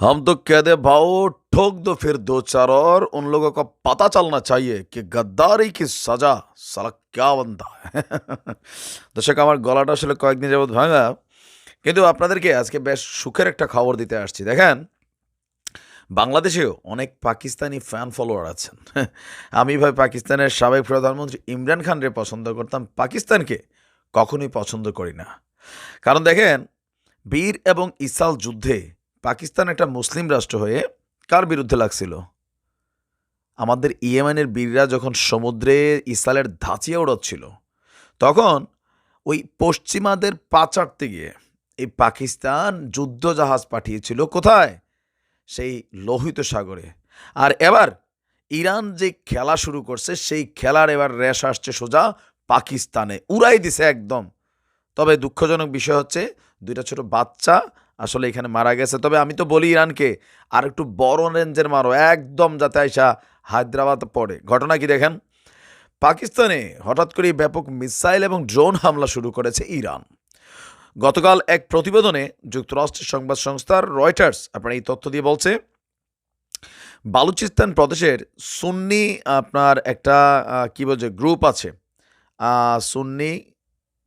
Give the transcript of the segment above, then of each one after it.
हम तो कह दे भाओ ठोक दो फिर दो चार और उन लोगों को पता चलना चाहिए कि गद्दारी की सजा साला क्या बनता है দর্শক আমার গলাটা আসলে কয়েকদিন যাবত ভাঙা কিন্তু আপনাদেরকে আজকে বেশ সুখের একটা খবর দিতে আসছি দেখেন বাংলাদেশেও অনেক পাকিস্তানি ফ্যান ফলোয়ার আছেন আমি ভাই পাকিস্তানের সাবেক প্রধানমন্ত্রী ইমরান খানরে পছন্দ করতাম পাকিস্তানকে কখনোই পছন্দ করি না কারণ দেখেন বীর এবং ইসাল যুদ্ধে পাকিস্তান একটা মুসলিম রাষ্ট্র হয়ে কার বিরুদ্ধে লাগছিল? আমাদের ইয়েমেনের বীররা যখন সমুদ্রে ইসালের ধাঁচিয়ে ওড়াচ্ছিল তখন ওই পশ্চিমাদের পাচারতে গিয়ে এই পাকিস্তান যুদ্ধ জাহাজ পাঠিয়েছিল কোথায়? সেই লোহিত সাগরে। আর এবার ইরান যে খেলা শুরু করছে, সেই খেলার এবার রেশ আসছে সোজা পাকিস্তানে। উড়াই দিছে একদম। তবে দুঃখজনক বিষয় হচ্ছে, দুইটা ছোট বাচ্চা আসলে এখানে মারা গেছে। তবে আমি তো বলি ইরানকে, আর একটু বড় রেঞ্জের মারো, একদম যাতে আইসা হায়দ্রাবাদ পড়ে। ঘটনা কি দেখেন? পাকিস্তানে হঠাৎ করেই ব্যাপক মিসাইল এবং ড্রোন হামলা শুরু করেছে ইরান। গতকাল এক প্রতিবেদনে যুক্তরাষ্ট্রের সংবাদ সংস্থার রয়টার্স আপনার এই তথ্য দিয়ে বলছে, বালুচিস্তান প্রদেশের সুন্নি আপনার একটা কি বলছে, গ্রুপ আছে। সুন্নি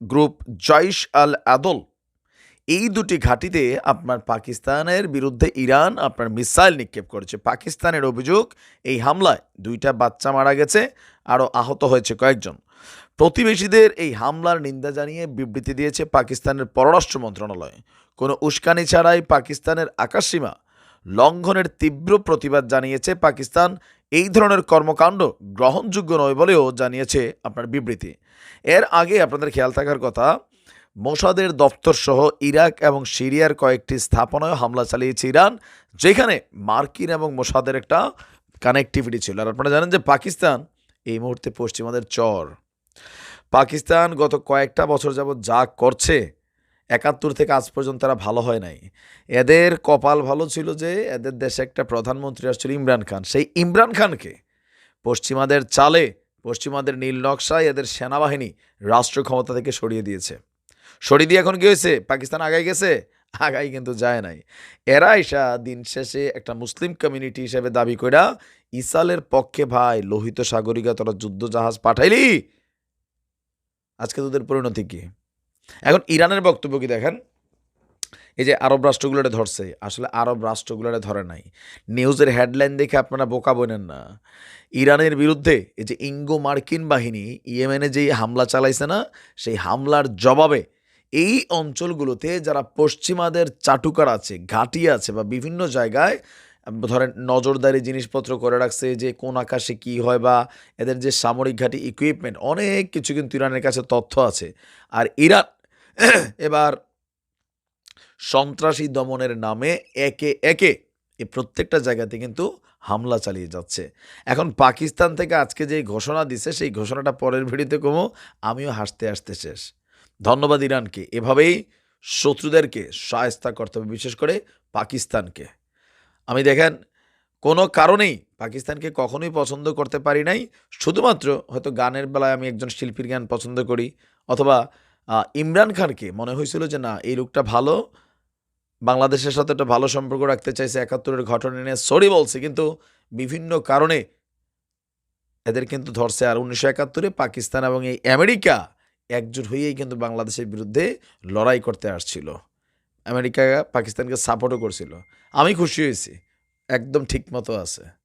গ্রুপ জয়শ আল আদল এই দুটি ঘাঁটিতে আপনার পাকিস্তানের বিরুদ্ধে ইরান আপনার মিসাইল নিক্ষেপ করেছে। পাকিস্তানের অভিযোগ, এই হামলায় দুইটা বাচ্চা মারা গেছে, আরও আহত হয়েছে কয়েকজন। প্রতিবেশীদের এই হামলার নিন্দা জানিয়ে বিবৃতি দিয়েছে পাকিস্তানের পররাষ্ট্র মন্ত্রণালয়। কোনো উস্কানি ছাড়াই পাকিস্তানের আকাশসীমা লঙ্ঘনের তীব্র প্রতিবাদ জানিয়েছে পাকিস্তান। এই ধরনের কর্মকাণ্ড গ্রহণযোগ্য নয় বলেও জানিয়েছে আপনার বিবৃতি। এর আগে আপনাদের খেয়াল থাকার কথা মোসাদের দপ্তর সহ ইরাক এবং সিরিয়ার কয়েকটি স্থাপনায় হামলা চালিয়েছে ইরান, যেখানে মার্কিন এবং মোসাদের একটা কানেক্টিভিটি ছিল। আর আপনারা জানেন যে পাকিস্তান এই মুহূর্তে পশ্চিমাদের চর। পাকিস্তান গত কয়েকটা বছর যাবৎ যা করছে, একাত্তর থেকে আজ পর্যন্ত তারা ভালো হয় নাই। এদের কপাল ভালো ছিল যে এদের দেশে একটা প্রধানমন্ত্রী আসছিল ইমরান খান। সেই ইমরান খানকে পশ্চিমাদের চালে, পশ্চিমাদের নীল নকশায় এদের সেনাবাহিনী রাষ্ট্র ক্ষমতা থেকে সরিয়ে দিয়েছে। দিয়ে এখন কি হয়েছে? পাকিস্তান আগাই গেছে? আগাই কিন্তু যায় নাই। এরা এসা দিন শেষে একটা মুসলিম কমিউনিটি হিসেবে দাবি কইরা ইসালের পক্ষে ভাই লোহিত সাগরিকা তোরা যুদ্ধ জাহাজ পাঠাইলি? আজকে তোদের পরিণতি কি? এখন ইরানের বক্তব্য কি দেখেন? এই যে আরব রাষ্ট্রগুলোরে ধরছে। আসলে আরব রাষ্ট্রগুলোরে ধরে নাই। নিউজের হেডলাইন দেখে আপনারা বোকা বোনেন না। ইরানের বিরুদ্ধে এই যে ইঙ্গো মার্কিন বাহিনী ইয়েমেনে যেই হামলা চালাইছে না, সেই হামলার জবাবে এই অঞ্চলগুলোতে যারা পশ্চিমাদের চাটুকার আছে, ঘাঁটি আছে বা বিভিন্ন জায়গায়, ধরেন নজরদারি জিনিসপত্র করে রাখছে যে কোন আকাশে কি হয় বা এদের যে সামরিক ঘাঁটি ইকুইপমেন্ট অনেক কিছু কিন্তু ইরানের কাছে তথ্য আছে। আর ইরান এবার সন্ত্রাসী দমনের নামে একে একে এই প্রত্যেকটা জায়গাতে কিন্তু হামলা চালিয়ে যাচ্ছে। এখন পাকিস্তান থেকে আজকে যে ঘোষণা দিছে, সেই ঘোষণাটা পরের ভিডিওতে কমো, আমিও হাসতে হাসতে শেষ। ধন্যবাদ ইরানকে। এভাবেই শত্রুদেরকে সায়স্তা করতে হবে, বিশেষ করে পাকিস্তানকে। আমি দেখেন, কোনো কারণেই পাকিস্তানকে কখনোই পছন্দ করতে পারি নাই। শুধুমাত্র হয়তো গানের বেলায় আমি একজন শিল্পীর গান পছন্দ করি, অথবা ইমরান খানকে মনে হয়েছিল যে, না, এই লোকটা ভালো। বাংলাদেশের সাথে একটা ভালো সম্পর্ক রাখতে চাইছে, একাত্তরের ঘটনা নিয়ে সরি বলছে। কিন্তু বিভিন্ন কারণে এদের কিন্তু ধরছে। আর উনিশশো একাত্তরে পাকিস্তান এবং এই আমেরিকা একজোট হয়েই কিন্তু বাংলাদেশের বিরুদ্ধে লড়াই করতে আসছিল। আমেরিকা পাকিস্তানকে সাপোর্টও করছিল। আমি খুশি হয়েছি। একদম ঠিক মতো আছে।